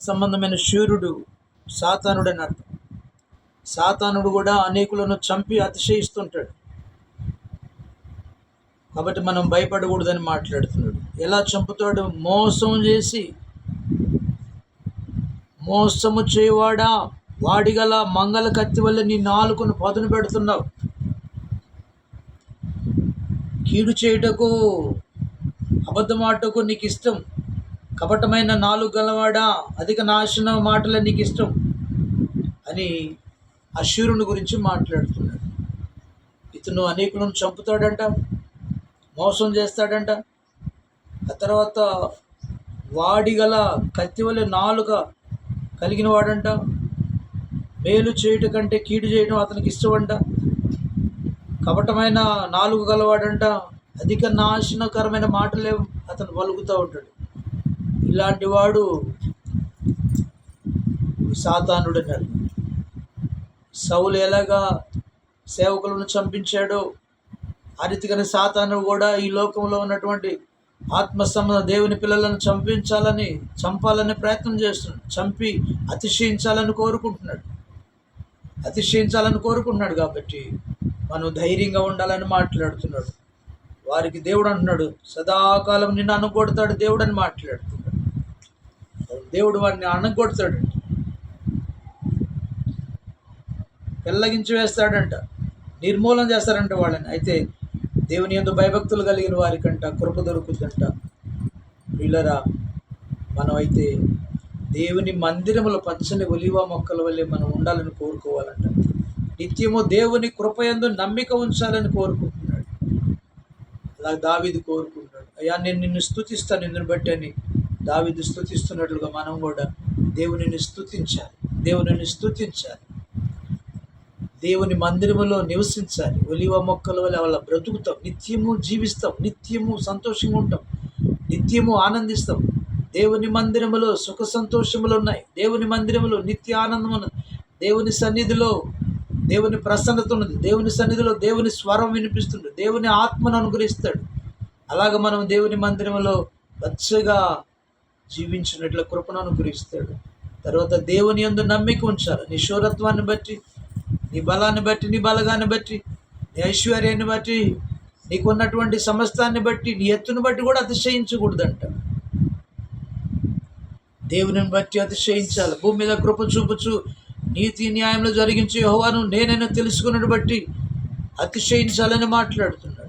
సంబంధమైన శూరుడు సాతానుడు అని అర్థం. సాతానుడు కూడా అనేకులను చంపి అతిశయిస్తుంటాడు. కాబట్టి మనం భయపడకూడదని మాట్లాడుతున్నాడు. ఎలా చంపుతాడు? మోసం చేసి. మోసము చేయవాడా? వాడిగల మంగళ కత్తి వల్ల నీ నాలుకను పదును పెడుతున్నావు. కీడు చేయుటకు అబద్ధమాటకు నీకు ఇష్టం కపటమైన నాలుగు గలవాడా? అధిక నాశనం మాటలే నీకు ఇష్టం అని అశూరుని గురించి మాట్లాడుతున్నాడు. ఇతను అనేకులను చంపుతాడంట మోసం చేస్తాడంట. ఆ తర్వాత వాడి గల కత్తి నాలుక కలిగిన వాడంట. మేలు చేయుట కంటే కీడు చేయడం అతనికి ఇష్టమంట. కపటమైన నాలుగు గలవాడంట. అధిక నాశనకరమైన మాటలే అతను పలుకుతూ ఉంటాడు. ఇలాంటి వాడు సాతానుడు అన్నారు సౌలు ఎలాగా సేవకులను చంపించాడో ఆ రీతిగానే సాతాను కూడా ఈ లోకంలో ఉన్నటువంటి ఆత్మ సంబంధ దేవుని పిల్లలను చంపించాలని చంపాలని ప్రయత్నం చేస్తున్నాడు. చంపి అతిశయించాలని కోరుకుంటున్నాడు. అతిశయించాలని కోరుకుంటున్నాడు కాబట్టి మనం ధైర్యంగా ఉండాలని మాట్లాడుతున్నాడు. వారికి దేవుడు అంటున్నాడు సదాకాలం నిన్ను అనగొడతాడు దేవుడు అని మాట్లాడుతున్నాడు దేవుడు వాడిని అణగొడతాడంట. పెళ్ళగించి వేస్తాడంట నిర్మూలన చేస్తారంట వాళ్ళని. అయితే దేవుని ఎందు భయభక్తులు కలిగిన వారికంట కృప దొరుకుతుందంట. వీళ్ళరా మనమైతే దేవుని మందిరముల పచ్చని ఒలివ మొక్కల వల్లే మనం ఉండాలని కోరుకోవాలంట. నిత్యము దేవుని కృపయందు నమ్మిక ఉంచాలని కోరుకుంటున్నాడు. అలా దావిది కోరుకుంటున్నాడు. అయ్యా నేను నిన్ను స్థుతిస్తాను నిన్ను బట్టి అని దావిదు స్థుతిస్తున్నట్లుగా మనం కూడా దేవునిని స్థుతించాలి దేవునిని స్థుతించాలి దేవుని మందిరములో నివసించాలి. ఒలివ మొక్కల వల్ల వాళ్ళ బ్రతుకుతాం. నిత్యము జీవిస్తాం. నిత్యము సంతోషంగా ఉంటాం. నిత్యము ఆనందిస్తాం. దేవుని మందిరములో సుఖ సంతోషములు ఉన్నాయి. దేవుని మందిరములో నిత్య ఆనందం ఉన్నది. దేవుని సన్నిధిలో దేవుని ప్రసన్నత ఉన్నది. దేవుని సన్నిధిలో దేవుని స్వరం వినిపిస్తుంది దేవుని ఆత్మను అనుగ్రహిస్తాడు. అలాగ మనం దేవుని మందిరములో వచ్చగా జీవించినట్ల కృపను అనుగ్రహిస్తాడు. తర్వాత దేవుని యందు నమ్మిక ఉంచాలి. నీ శూరత్వాన్ని బట్టి నీ బలాన్ని బట్టి నీ బలగాన్ని బట్టి నీ ఐశ్వర్యాన్ని బట్టి నీకున్నటువంటి సమస్తాన్ని బట్టి నీ ఎత్తుని బట్టి కూడా అతిశయించకూడదంట. దేవుని బట్టి అతిశయించాలి. భూమి మీద కృప చూపుచు నీతి న్యాయంలో జరిగించే యహోవాను నేనైనా తెలుసుకున్నట్టు బట్టి అతిశయించాలని మాట్లాడుతున్నాడు.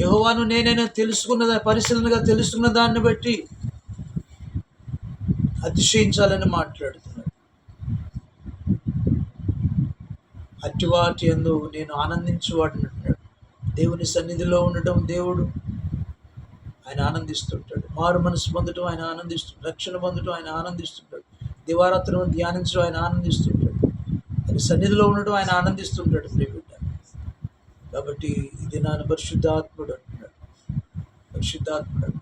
యహోవాను నేనైనా తెలుసుకున్న పరిశీలనగా తెలుసుకున్న దాన్ని బట్టి అతిశయించాలని మాట్లాడుతున్నాడు. అట్టి వాటి ఎందు నేను ఆనందించేవాడిని అంటున్నాడు. దేవుని సన్నిధిలో ఉండటం దేవుడు ఆయన ఆనందిస్తుంటాడు. మారు మనసు పొందటం ఆయన ఆనందిస్తుంటాడు. రక్షణ పొందటం ఆయన ఆనందిస్తుంటాడు. దివారాత్రం ధ్యానించడం ఆయన ఆనందిస్తుంటాడు. ఆయన సన్నిధిలో ఉండటం ఆయన ఆనందిస్తుంటాడు ప్రియబిడ్డ కాబట్టి ఇది నాన్న పరిశుద్ధాత్ముడు అంటున్నాడు. పరిశుద్ధాత్ముడు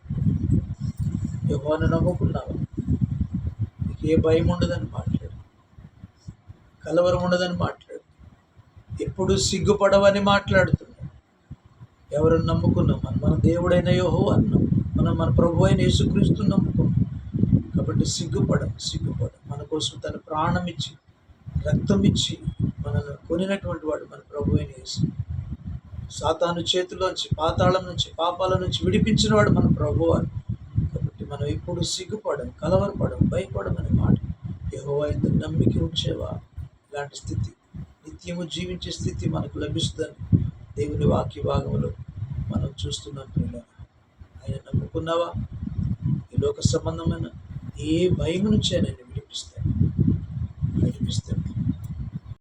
యహోను నమ్ముకున్నావా? ఏ భయం ఉండదని మాట్లాడు. కలవరం ఉండదని మాట్లాడు. ఎప్పుడు సిగ్గుపడవని మాట్లాడుతున్నాడు. ఎవరు నమ్ముకున్నాం? మనం మన దేవుడైన యోహో అన్నాం. మనం మన ప్రభు అయిన యేసుక్రీస్తు నమ్ముకున్నాం. కాబట్టి సిగ్గుపడం సిగ్గుపడం మన కోసం తన ప్రాణం ఇచ్చి రక్తం ఇచ్చి మనల్ని కొనినటువంటి వాడు మన ప్రభు అయిన యేసు. సాతాను చేతిలోంచి పాతాళం నుంచి పాపాల నుంచి విడిపించిన వాడు మన ప్రభు అని మనం ఎప్పుడు సిగ్గుపడం కలవరపడం భయపడం అనే మాట. యహో అయితే నమ్మిక ఉంచేవా? ఇలాంటి స్థితి. నిత్యము జీవించే స్థితి మనకు లభిస్తుందని దేవుని వాక్య భాగంలో మనం చూస్తున్నాం పిల్లలు ఆయన నమ్ముకున్నావా? ఈ లోక సంబంధమైన ఏ భయం నుంచి ఆయన విడిపిస్తాడు.